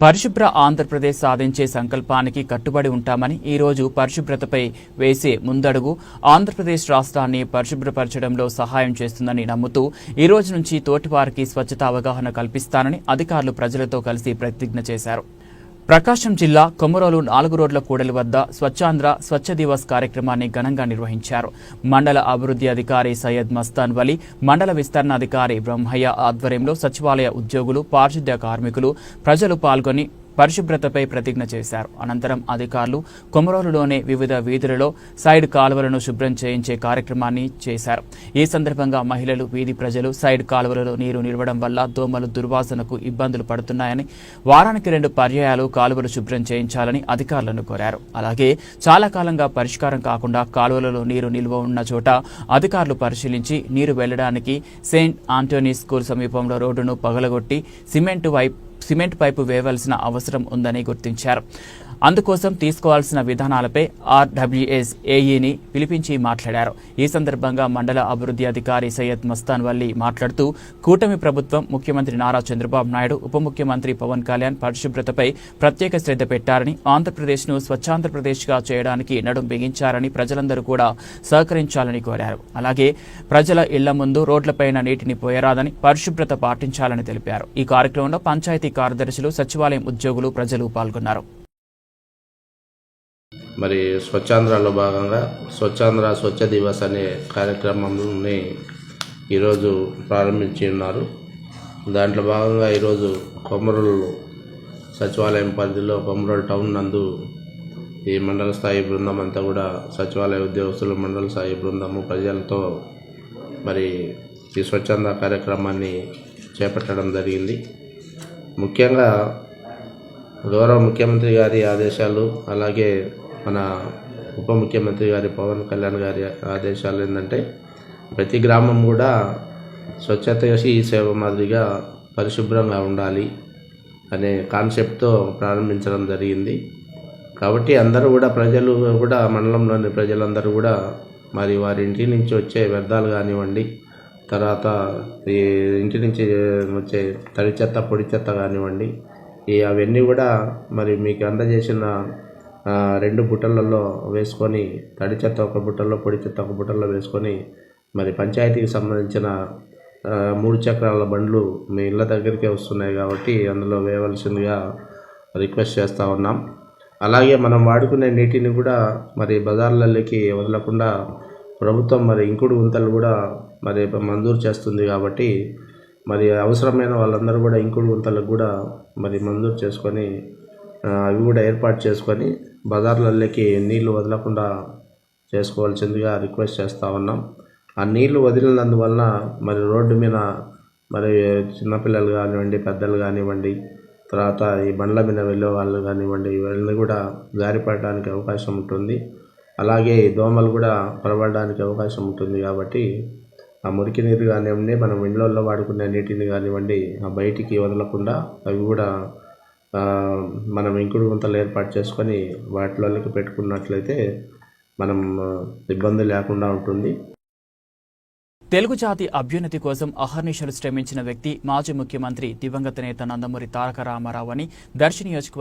పరిశుభ్ర ఆంధ్రప్రదేశ్ సాధించే సంకల్పానికి కట్టుబడి ఉంటామని ఈ రోజు పరిశుభ్రతపై వేసే ముందడుగు ఆంధ్రప్రదేశ్ రాష్ట్రాన్ని పరిశుభ్రపరచడంలో సహాయం చేస్తుందని నమ్ముతూ ఈ రోజు నుంచి తోటివారికి స్వచ్ఛత అవగాహన కల్పిస్తానని అధికారులు ప్రజలతో కలిసి ప్రతిజ్ఞ చేశారు. ప్రకాశం జిల్లా కొమరోలు నాలుగు రోడ్ల కూడలి వద్ద స్వచ్ఛాంధ్ర స్వచ్ఛ దివస్ కార్యక్రమాన్ని ఘనంగా నిర్వహించారు. మండల అభివృద్ధి అధికారి సయ్యద్ మస్తాన్ వలి మండల విస్తరణ అధికారి బ్రహ్మయ్య ఆధ్వర్యంలో సచివాలయ ఉద్యోగులు పారిశుద్ధ్య కార్మికులు ప్రజలు పాల్గొని పరిశుభ్రతపై ప్రతిజ్ఞ చేశారు. అనంతరం అధికారులు కొమరోలులోని వివిధ వీధులలో సైడ్ కాలువలను శుభ్రం చేయించే కార్యక్రమాన్ని చేశారు. ఈ సందర్భంగా మహిళలు వీధి ప్రజలు సైడ్ కాలువలలో నీరు నిలవడం వల్ల దోమలు దుర్వాసనకు ఇబ్బందులు పడుతున్నాయని వారానికి రెండు పర్యాయాలు కాలువలు శుభ్రం చేయించాలని అధికారులను కోరారు. అలాగే చాలా కాలంగా పరిష్కారం కాకుండా కాలువలలో నీరు నిల్వ ఉన్న చోట అధికారులు పరిశీలించి నీరు వెళ్ళడానికి సెయింట్ ఆంటోనీ స్కూల్ సమీపంలో రోడ్డును పగలగొట్టి సిమెంట్ వైపు సిమెంట్ పైపు వేయవలసిన అవసరం ఉందని గుర్తించారు. అందుకోసం తీసుకోవాల్సిన విధానాలపై ఆర్డబ్ల్యూఎస్ ఏఈని పిలిపించి మాట్లాడారు. ఈ సందర్భంగా మండల అభివృద్ధి అధికారి సయ్యద్ మస్తాన్ వల్లి మాట్లాడుతూ కూటమి ప్రభుత్వం ముఖ్యమంత్రి నారా చంద్రబాబు నాయుడు ఉప ముఖ్యమంత్రి పవన్ కళ్యాణ్ పరిశుభ్రతపై ప్రత్యేక శ్రద్ధ పెట్టారని ఆంధ్రప్రదేశ్ను స్వచ్ఛాంధ్రప్రదేశ్గా చేయడానికి నడుం బిగించారని ప్రజలందరూ కూడా సహకరించాలని కోరారు. అలాగే ప్రజల ఇళ్ళ ముందు రోడ్లపైన నీటిని పోయరాదని పరిశుభ్రత పాటించాలని తెలిపారు. ఈ కార్యక్రమంలో పంచాయతీ కార్యదర్శులు సచివాలయం ఉద్యోగులు ప్రజలు పాల్గొన్నారు. మరి స్వచ్ఛాంధ్రలో భాగంగా స్వచ్ఛాంధ్ర స్వచ్ఛ దివస్ అనే కార్యక్రమంని ఈరోజు ప్రారంభించి ఉన్నారు. దాంట్లో భాగంగా ఈరోజు కొమరలు సచివాలయం పరిధిలో కొమరూలు టౌన్ నందు ఈ మండల స్థాయి బృందం అంతా కూడా సచివాలయ ఉద్యోగస్తులు మండల స్థాయి బృందము ప్రజలతో మరి ఈ స్వచ్ఛంద కార్యక్రమాన్ని చేపట్టడం జరిగింది. ముఖ్యంగా గౌరవ ముఖ్యమంత్రి గారి ఆదేశాలు అలాగే మన ఉప ముఖ్యమంత్రి గారి పవన్ కళ్యాణ్ గారి ఆదేశాలు ఏంటంటే ప్రతి గ్రామం కూడా స్వచ్ఛత ఈ సేవ మాదిరిగా పరిశుభ్రంగా ఉండాలి అనే కాన్సెప్ట్తో ప్రారంభించడం జరిగింది. కాబట్టి అందరూ కూడా ప్రజలు కూడా మండలంలోని ప్రజలందరూ కూడా మరి వారి ఇంటి నుంచి వచ్చే వ్యర్థాలు కానివ్వండి తర్వాత ఈ ఇంటి నుంచి వచ్చే తడి చెత్త పొడి చెత్త కానివ్వండి ఈ అవన్నీ కూడా మరి మీకు అందజేసిన రెండు బుట్టలలో వేసుకొని తడి చెత్త ఒక బుట్టలో పొడి చెత్త ఒక బుట్టలో వేసుకొని మరి పంచాయతీకి సంబంధించిన మూడు చక్రాల బండ్లు మీ ఇళ్ళ దగ్గరికే వస్తున్నాయి కాబట్టి అందులో వేయవలసిందిగా రిక్వెస్ట్ చేస్తూ ఉన్నాం. అలాగే మనం వాడుకునే నీటిని కూడా మరి బజార్లలోకి వదలకుండా ప్రభుత్వం మరి ఇంకుడు గుంతలు కూడా మరి మంజూరు చేస్తుంది కాబట్టి మరి అవసరమైన వాళ్ళందరూ కూడా ఇంకుడు గుంతలకు కూడా మరి మంజూరు చేసుకొని అవి కూడా ఏర్పాటు చేసుకొని బజార్లలోకి నీళ్ళు వదలకుండా చేసుకోవాల్సిందిగా రిక్వెస్ట్ చేస్తూ ఉన్నాం. ఆ నీళ్ళు వదిలినందువలన మరి రోడ్డు మీద మరి చిన్నపిల్లలు కానివ్వండి పెద్దలు కానివ్వండి తర్వాత ఈ బండ్ల మీద వెళ్ళే వాళ్ళు కానివ్వండి ఇవన్నీ కూడా జారిపడడానికి అవకాశం ఉంటుంది. అలాగే దోమలు కూడా పరవడానికి అవకాశం ఉంటుంది కాబట్టి ఆ మురికి నీరు కానివ్వండి మనం ఇండ్లలో వాడుకునే నీటిని కానివ్వండి ఆ బయటికి వదలకుండా అవి కూడా మనం ఇంకుడు గుంతలు ఏర్పాటు చేసుకొని వాటిలోకి పెట్టుకున్నట్లయితే మనం ఇబ్బంది లేకుండా ఉంటుంది. తెలుగు జాతి అభ్యున్నతి కోసం అహర్నిశలు శ్రమించిన వ్యక్తి మాజీ ముఖ్యమంత్రి దివంగత నేత నందమూరి తారక రామారావు అని దర్శి నియోజకవర్గ